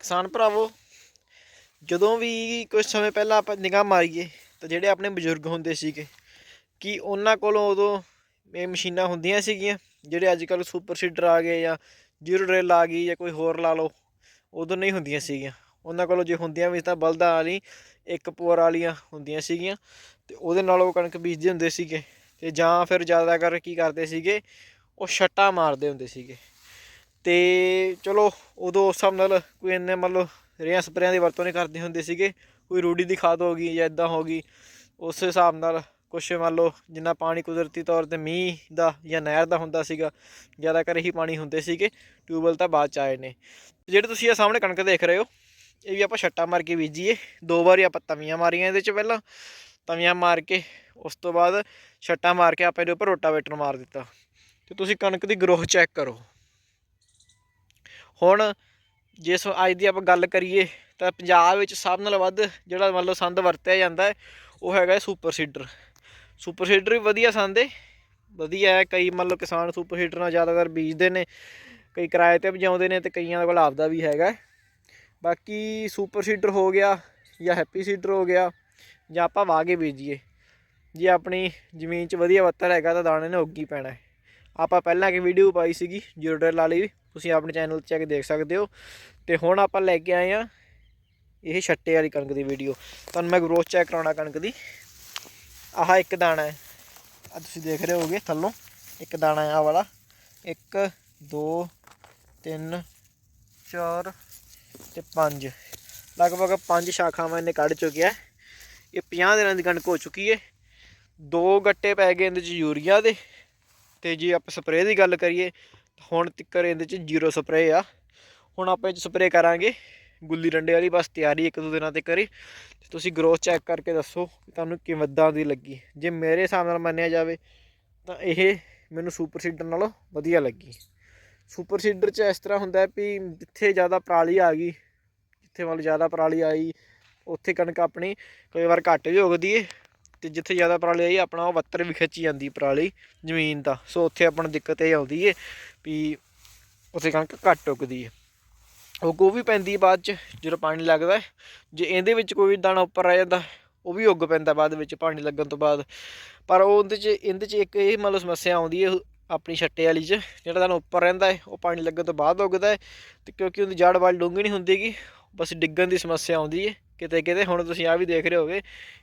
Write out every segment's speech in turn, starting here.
ਕਿਸਾਨ ਭਰਾਵੋ, ਜਦੋਂ ਵੀ ਕੁਝ ਸਮੇਂ ਪਹਿਲਾਂ ਆਪਾਂ ਨਿਗਾਹ ਮਾਰੀਏ ਤਾਂ ਜਿਹੜੇ ਆਪਣੇ ਬਜ਼ੁਰਗ ਹੁੰਦੇ ਸੀਗੇ, ਕਿ ਉਹਨਾਂ ਕੋਲੋਂ ਉਦੋਂ ਇਹ ਮਸ਼ੀਨਾਂ ਹੁੰਦੀਆਂ ਸੀਗੀਆਂ, ਜਿਹੜੇ ਅੱਜ ਕੱਲ੍ਹ ਸੁਪਰ ਸੀਡਰ ਆ ਗਏ ਜਾਂ ਜ਼ੀਰੋ ਡਰਿਲ ਆ ਗਈ ਜਾਂ ਕੋਈ ਹੋਰ ਲਾ ਲਓ, ਉਦੋਂ ਨਹੀਂ ਹੁੰਦੀਆਂ ਸੀਗੀਆਂ। ਉਹਨਾਂ ਕੋਲੋਂ ਜੇ ਹੁੰਦੀਆਂ ਵੀ ਤਾਂ ਬਲਦਾਂ ਵਾਲੀ, ਇੱਕ ਪੋਰ ਵਾਲੀਆਂ ਹੁੰਦੀਆਂ ਸੀਗੀਆਂ ਤੇ ਉਹਦੇ ਨਾਲ ਉਹ ਕਣਕ ਬੀਜਦੇ ਹੁੰਦੇ ਸੀਗੇ ਤੇ ਜਾਂ ਫਿਰ ਜ਼ਿਆਦਾ ਕਰ ਕੀ ਕਰਦੇ ਸੀਗੇ, ਉਹ ਛੱਟਾ ਮਾਰਦੇ ਹੁੰਦੇ ਸੀਗੇ। ਤੇ ਚਲੋ ਉਦੋਂ ਉਸ ਹਿਸਾਬ ਨਾਲ ਕੋਈ ਇੰਨੇ ਮੰਨ ਲਓ ਰੇਹਾਂ ਸਪਰੇਆਂ ਦੀ ਵਰਤੋਂ ਨਹੀਂ ਕਰਦੇ ਹੁੰਦੇ ਸੀਗੇ, ਕੋਈ ਰੂੜੀ ਦੀ ਖਾਦ ਹੋ ਗਈ ਜਾਂ ਇਦਾਂ ਹੋ ਗਈ, ਉਸ ਹਿਸਾਬ ਨਾਲ ਕੁਛ ਮੰਨ ਲਓ ਜਿੰਨਾ ਪਾਣੀ ਕੁਦਰਤੀ ਤੌਰ ਤੇ ਮੀਂਹ ਦਾ ਜਾਂ ਨਹਿਰ ਦਾ ਹੁੰਦਾ ਸੀਗਾ ਜ਼ਿਆਦਾ ਕਰ ਹੀ ਪਾਣੀ ਹੁੰਦੇ ਸੀਗੇ, ਟਿਊਬਵੈਲ ਤਾਂ ਬਾਅਦ ਚ ਆਏ ਨੇ। ਜਿਹੜੇ ਤੁਸੀਂ ਇਹ ਸਾਹਮਣੇ ਕਣਕ ਦੇਖ ਰਹੇ ਹੋ, ਇਹ ਵੀ ਆਪਾਂ ਛੱਟਾ ਮਾਰ ਕੇ ਬੀਜੀਏ, ਦੋ ਵਾਰੀ ਆਪਾਂ ਤਵੀਆਂ ਮਾਰੀਆਂ ਇਹਦੇ ਚ ਪਹਿਲਾਂ, ਤਵੀਆਂ ਮਾਰ ਕੇ ਉਸ ਤੋਂ ਬਾਅਦ ਛੱਟਾ ਮਾਰ ਕੇ ਆਪਾਂ ਇਹਦੇ ਉੱਪਰ ਰੋਟਾਵੇਟਰ ਮਾਰ ਦਿੱਤਾ। ਤੇ ਤੁਸੀਂ ਕਣਕ ਦੀ ਗਰੋਥ ਚੈੱਕ ਕਰੋ। ਹੁਣ ਜੇ ਸੋ ਅੱਜ ਦੀ ਆਪਾਂ ਗੱਲ ਕਰੀਏ ਤਾਂ ਪੰਜਾਬ ਵਿੱਚ ਸਭ ਨਾਲੋਂ ਵੱਧ ਜਿਹੜਾ ਮੰਨ ਲਓ ਸੰਦ ਵਰਤਿਆ ਜਾਂਦਾ ਹੈ, ਉਹ ਹੈਗਾ ਸੁਪਰ ਸੀਡਰ। ਸੁਪਰ ਸੀਡਰ ਵੀ ਵਧੀਆ ਸੰਦ ਹੈ ਵਧੀਆ ਹੈ, ਕਈ ਮੰਨ ਲਓ ਕਿਸਾਨ ਸੁਪਰ ਸੀਡਰ ਨਾਲ ਜ਼ਿਆਦਾਤਰ ਬੀਜਦੇ ਨੇ, ਕਈ ਕਿਰਾਏ ਤੇ ਵਜਾਉਂਦੇ ਨੇ ਤੇ ਕਈਆਂ ਕੋਲ ਆਪਦਾ ਵੀ ਹੈਗਾ ਬਾਕੀ ਸੁਪਰ ਸੀਡਰ ਹੋ ਗਿਆ ਜਾਂ ਹੈਪੀ ਸੀਡਰ ਹੋ ਗਿਆ ਜਾਂ ਆਪਾਂ ਵਾਗੇ ਬੀਜੀਏ, ਜੇ ਆਪਣੀ ਜ਼ਮੀਨ 'ਚ ਵਧੀਆ ਵੱਤਰ ਹੈਗਾ ਤਾਂ ਦਾਣੇ ਨੇ ਉੱਗੀ ਪੈਣਾ ਆਪਾਂ ਪਹਿਲਾਂ ਕਿ ਵੀਡੀਓ ਪਾਈ ਸੀਗੀ, ਜ਼ੀਰੋ ਡਰਿਲ ਵਾਲੀ। ਵੀ ਤੁਸੀਂ ਆਪਣੇ ਚੈਨਲ 'ਤੇ ਜਾ ਕੇ ਦੇਖ ਸਕਦੇ ਹੋ। ਤੇ ਹੁਣ ਆਪਾਂ ਲੈ ਕੇ ਆਏ ਆ ਇਹ ਛੱਟੇ ਵਾਲੀ ਕਣਕ ਦੀ ਵੀਡੀਓ ਤੁਹਾਨੂੰ ਮੈਂ ਗਰੋਥ ਚੈੱਕ ਕਰਾਉਣਾ ਕਣਕ ਦੀ। ਆਹ ਇੱਕ ਦਾਣਾ ਹੈ। ਆ ਤੁਸੀਂ ਦੇਖ ਰਹੇ ਹੋਗੇ ਥੱਲੋਂ। ਇੱਕ ਦਾਣਾ ਹੈ ਆਹ ਵਾਲਾ। 1 2 3 4 ਤੇ 5 ਲਗਭਗ 5 ਸ਼ਾਖਾਵਾਂ ਇਹਨੇ ਕੱਢ ਚੁੱਕਿਆ ਇਹ 50 ਦਿਨਾਂ ਦੀ ਕਣਕ ਹੋ ਚੁੱਕੀ ਹੈ। ਦੋ ਗੱਟੇ ਪੈ ਗਏ ਇਹਦੇ ਚ ਯੂਰੀਆ ਦੇ। ਤੇ ਜੇ ਆਪਾਂ ਸਪਰੇਅ ਦੀ ਗੱਲ ਕਰੀਏ ਹੁਣ ਤੱਕਰ ਇਹਦੇ ਚ ਜ਼ੀਰੋ ਸਪਰੇਅ ਆ। ਹੁਣ ਆਪਾਂ ਇਹ ਚ ਸਪਰੇਅ ਕਰਾਂਗੇ। ਗੁੱਲੀ ਡੰਡੇ ਵਾਲੀ ਬਸ ਤਿਆਰੀ ਇੱਕ ਦੋ ਦਿਨਾਂ ਤੇ ਕਰੀ। ਤੁਸੀਂ ਗਰੋਥ ਚੈੱਕ ਕਰਕੇ ਦੱਸੋ ਕਿ ਤੁਹਾਨੂੰ ਕਿਵੇਂ ਦੀ ਲੱਗੀ। ਜੇ ਮੇਰੇ ਹਿਸਾਬ ਨਾਲ ਮੰਨਿਆ ਜਾਵੇ ਤਾਂ ਇਹ ਮੈਨੂੰ ਸੁਪਰ ਸੀਡਰ ਨਾਲੋਂ ਵਧੀਆ ਲੱਗੀ। ਸੁਪਰ ਸੀਡਰ 'ਚ ਇਸ ਤਰ੍ਹਾਂ ਹੁੰਦਾ ਵੀ ਜਿੱਥੇ ਜ਼ਿਆਦਾ ਪਰਾਲੀ ਆ ਗਈ, ਜਿੱਥੇ ਮਤਲਬ ਜ਼ਿਆਦਾ ਪਰਾਲੀ ਆਈ, ਉੱਥੇ ਕਣਕ ਆਪਣੀ ਕਈ ਵਾਰ ਘੱਟ ਵੀ ਉਗਦੀ ਏ। ਤੇ ਜਿੱਥੇ ਜ਼ਿਆਦਾ ਪਰਾਲੀ ਆਈ, ਆਪਣਾ ਉਹ ਵੱਤਰ ਵੀ ਖਿੱਚੀ ਜਾਂਦੀ ਪਰਾਲੀ ਜ਼ਮੀਨ ਦਾ ਸੋ ਉੱਥੇ ਆਪਣਾ ਦਿੱਕਤ ਇਹ ਆਉਂਦੀ ਏ ਵੀ ਉੱਥੇ ਕਣਕ ਘੱਟ ਉੱਗਦੀ ਏ। ਉਗ ਉਹ ਵੀ ਪੈਂਦੀ ਬਾਅਦ ਚ, ਜਦੋਂ ਪਾਣੀ ਲੱਗਦਾ ਜੇ ਇਹਦੇ ਵਿੱਚ ਕੋਈ ਦਾਣਾ ਉੱਪਰ ਰਹਿ ਜਾਂਦਾ, ਉਹ ਵੀ ਉੱਗ ਪੈਂਦਾ ਬਾਅਦ ਵਿੱਚ ਪਾਣੀ ਲੱਗਣ ਤੋਂ ਬਾਅਦ। ਪਰ ਉਹ ਉਹਦੇ ਚ, ਇਹਦੇ ਚ ਇੱਕ ਇਹ ਮਤਲਬ ਸਮੱਸਿਆ ਆਉਂਦੀ ਹੈ ਆਪਣੀ ਛੱਟੇ ਵਾਲੀ ਚ, ਜਿਹੜਾ ਦਾਣਾ ਉੱਪਰ ਰਹਿੰਦਾ ਹੈ ਉਹ ਪਾਣੀ ਲੱਗਣ ਤੋਂ ਬਾਅਦ ਉੱਗਦਾ ਹੈ ਤੇ ਕਿਉਂਕਿ ਉਹਦੀ ਜੜ ਵਾਲ ਡੂੰਘੀ ਨਹੀਂ ਹੁੰਦੀਗੀ ਬਸ ਡਿੱਗਣ ਦੀ ਸਮੱਸਿਆ ਆਉਂਦੀ ਹੈ ਕਿਤੇ ਕਿਤੇ ਹੁਣ ਤੁਸੀਂ ਆ ਵੀ ਦੇਖ ਰਹੇ ਹੋਗੇ,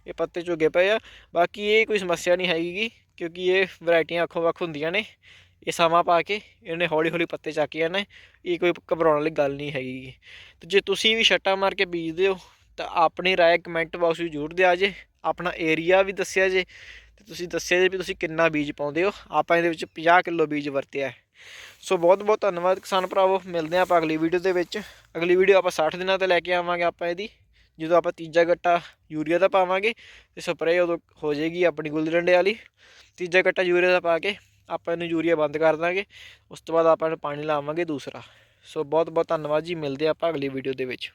ਇਹ ਪੱਤੇ ਝੁੱਗੇ ਪਏ ਆ। ਬਾਕੀ ਇਹ ਕੋਈ ਸਮੱਸਿਆ ਨਹੀਂ ਹੈਗੀ ਕਿਉਂਕਿ ਇਹ ਵੈਰਾਈਟੀਆਂ ਅੱਖੋਂ ਵੱਖ ਹੁੰਦੀਆਂ ਨੇ। ਇਹ ਸਮਾਂ ਪਾ ਕੇ ਇਹਨੇ ਹੌਲੀ ਹੌਲੀ ਪੱਤੇ ਚੱਕ ਜਾਣੇ ਇਹ ਕੋਈ ਘਬਰਾਉਣ ਵਾਲੀ ਗੱਲ ਨਹੀਂ ਹੈਗੀ ਤੇ ਜੇ ਤੁਸੀਂ ਵੀ ਛੱਟਾ ਮਾਰ ਕੇ ਬੀਜਦੇ ਹੋ, ਤਾਂ ਆਪਣੀ ਰਾਏ ਕਮੈਂਟ ਬਾਕਸ ਵਿੱਚ ਜ਼ਰੂਰ ਦਿਆ ਜੇ, ਆਪਣਾ ਏਰੀਆ ਵੀ ਦੱਸਿਆ ਜੇ, ਤੇ ਤੁਸੀਂ ਦੱਸਿਆ ਜੇ ਵੀ ਤੁਸੀਂ ਕਿੰਨਾ ਬੀਜ ਪਾਉਂਦੇ ਹੋ। ਆਪਾਂ ਇਹਦੇ ਵਿੱਚ 50 ਕਿਲੋ ਬੀਜ ਵਰਤਿਆ ਸੋ ਬਹੁਤ ਬਹੁਤ ਧੰਨਵਾਦ ਕਿਸਾਨ ਭਰਾਵੋ, ਮਿਲਦੇ ਹਾਂ ਆਪਾਂ ਅਗਲੀ ਵੀਡੀਓ ਦੇ ਵਿੱਚ। ਅਗਲੀ ਵੀਡੀਓ ਆਪਾਂ 60 ਦਿਨਾਂ ਤੇ ਲੈ ਕੇ ਆਵਾਂਗੇ ਆਪਾਂ ਇਹਦੀ। ਜਦੋਂ ਆਪਾਂ ਤੀਜਾ ਗੱਟਾ ਯੂਰੀਆ ਦਾ ਪਾਵਾਂਗੇ ਤੇ ਸਪਰੇਅ ਉਦੋਂ ਹੋ ਜਾਏਗੀ ਆਪਣੀ ਗੁੱਲੀ ਡੰਡੇ ਵਾਲੀ। ਤੀਜਾ ਗੱਟਾ ਯੂਰੀਆ ਦਾ ਪਾ ਕੇ ਆਪਾਂ ਇਹਨੂੰ ਯੂਰੀਆ ਬੰਦ ਕਰ ਦਾਂਗੇ। ਉਸ ਤੋਂ ਬਾਅਦ ਆਪਾਂ ਇਹਨੂੰ ਪਾਣੀ ਲਾਵਾਂਗੇ ਦੂਸਰਾ। ਸੋ ਬਹੁਤ ਬਹੁਤ ਧੰਨਵਾਦ ਜੀ, ਮਿਲਦੇ ਆਪਾਂ ਅਗਲੀ ਵੀਡੀਓ ਦੇ ਵਿੱਚ।